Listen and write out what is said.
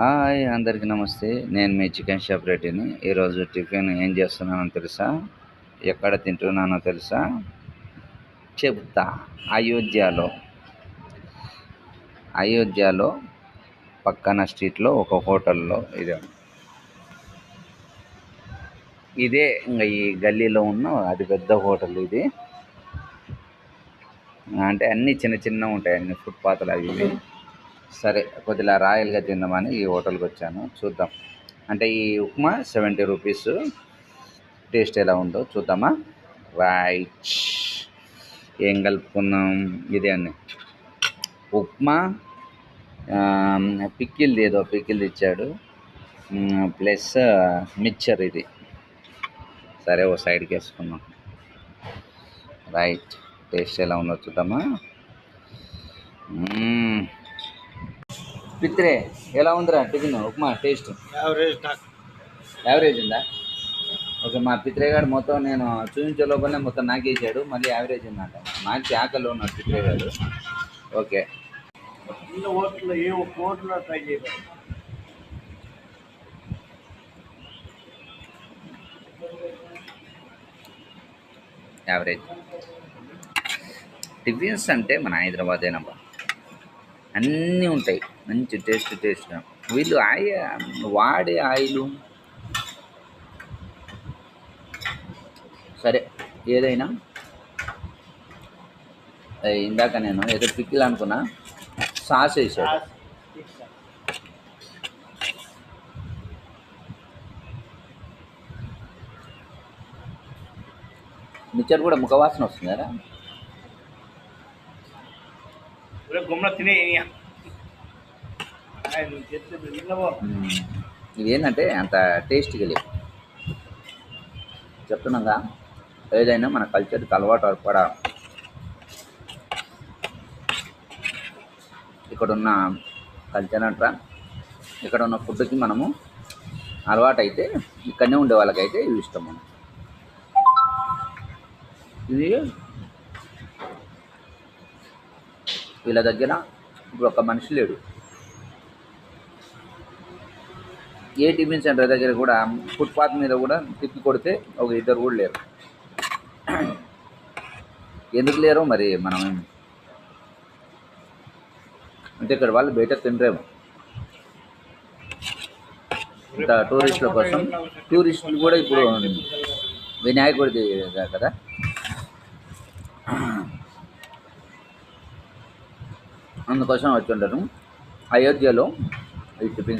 Hi అందరికీ నమస్తే. నేను మీ చికెన్ షాప్ రెడ్డిని. ఈరోజు టిఫిన్ ఏం చేస్తున్నానో తెలుసా? ఎక్కడ తింటున్నానో తెలుసా? చెప్తా. అయోధ్యలో. అయోధ్యలో పక్కన స్ట్రీట్లో ఒక హోటల్లో ఇదే. ఇదే ఇంకా ఈ గల్లీలో ఉన్న అది పెద్ద హోటల్ ఇది. అంటే అన్నీ చిన్న చిన్న ఉంటాయి అన్ని ఫుట్పాత్లు అవి సరే కొద్దిగా రాయల్గా తిందామని ఈ హోటల్కి వచ్చాను. చూద్దాం. అంటే ఈ ఉప్మా సెవెంటీ రూపీస్. టేస్ట్ ఎలా ఉందో చూద్దామా? రైట్. ఏం కలుపుకున్నాం? ఇదే అండి. ఉప్మా పిక్కిల్ది ఏదో పిక్కిల్ది ఇచ్చాడు. ప్లస్ మిక్చర్ ఇది. సరే ఓ సైడ్కి వేసుకున్నాం రైట్. టేస్ట్ ఎలా ఉందో చూద్దామా? పిత్రే ఎలా ఉందిరా టిఫిన్? ఉప్మా టేస్ట్? యావరేజ్ ఉందా? ఓకే మా పిత్రే గారు మొత్తం నేను చూపించే లోపలనే మొత్తం నాకేసాడు మళ్ళీ యావరేజ్ ఉందంట. నాకు ఆకలిలో ఉన్నాడు పిత్రే గారు ఓకే. ఏ హోటల్లో ట్రై యావరేజ్ టిఫిన్స్ అంటే మన హైదరాబాదేనబ్బా అన్నీ ఉంటాయి. మంచి టేస్ట్ టేస్ట్ వీళ్ళు ఆయ వాడే ఆయిల్. సరే ఏదైనా? ఇందాక నేను ఏదో పిక్కిల్ అనుకున్నా. సాస్ వేసాడు. మిక్చర్ కూడా ముఖవాసన వస్తుంది కదా తినే ఏంటంటే అంత టేస్ట్గా లేవు. చెప్తున్నాగా? ఏదైనా మన కల్చర్కి అలవాటు కూడా ఇక్కడ ఉన్న కల్చర్ అంటారా ఇక్కడ ఉన్న ఫుడ్కి మనము అలవాటు అయితే ఇక్కడనే ఉండే వాళ్ళకైతే ఇవి ఇష్టం మనం ఇది వీళ్ళ దగ్గర ఇప్పుడు ఒక మనిషి లేడు. ఏ టిఫిన్ సెంటర్ దగ్గర కూడా ఫుట్పాత్ మీద కూడా తిప్పి కొడితే ఒక ఇద్దరు కూడా లేరు. ఎందుకు లేరో మరి మనం అంటే ఇక్కడ వాళ్ళు బయట తినరేమో. ఇంత టూరిస్టుల కోసం టూరిస్టులు కూడా ఇప్పుడు వినాయకుడిది కదా? అందుకోసం వచ్చి ఉంటారు అయోధ్యలో ఈ టిఫిన్